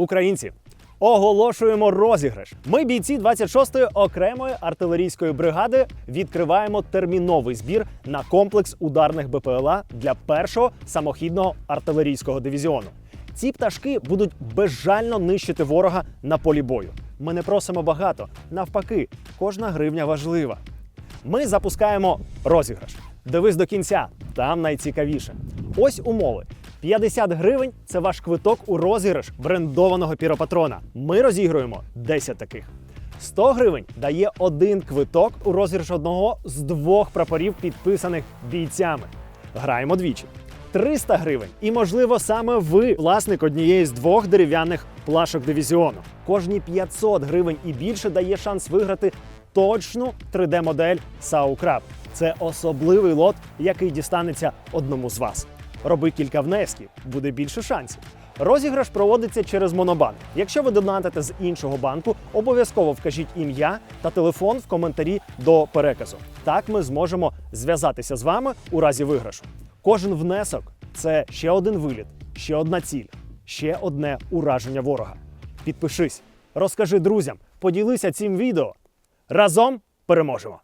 Українці, оголошуємо розіграш. Ми, бійці 26-ї окремої артилерійської бригади, відкриваємо терміновий збір на комплекс ударних БПЛА для першого самохідного артилерійського дивізіону. Ці пташки будуть безжально нищити ворога на полі бою. Ми не просимо багато, навпаки, кожна гривня важлива. Ми запускаємо розіграш. Дивись до кінця, там найцікавіше. Ось умови. 50 гривень це ваш квиток у розіграш брендованого піропатрона. Ми розігруємо 10 таких. 100 гривень дає один квиток у розіграш одного з двох прапорів, підписаних бійцями. Граємо двічі. 300 гривень. І, можливо, саме ви власник однієї з двох дерев'яних плашок дивізіону. Кожні 500 гривень і більше дає шанс виграти точну 3D-модель SAU-Crab. Це особливий лот, який дістанеться одному з вас. Роби кілька внесків, буде більше шансів. Розіграш проводиться через Монобанк. Якщо ви донатите з іншого банку, обов'язково вкажіть ім'я та телефон в коментарі до переказу. Так ми зможемо зв'язатися з вами у разі виграшу. Кожен внесок це ще один виліт, ще одна ціль, ще одне ураження ворога. Підпишись, розкажи друзям, поділися цим відео. Разом переможемо!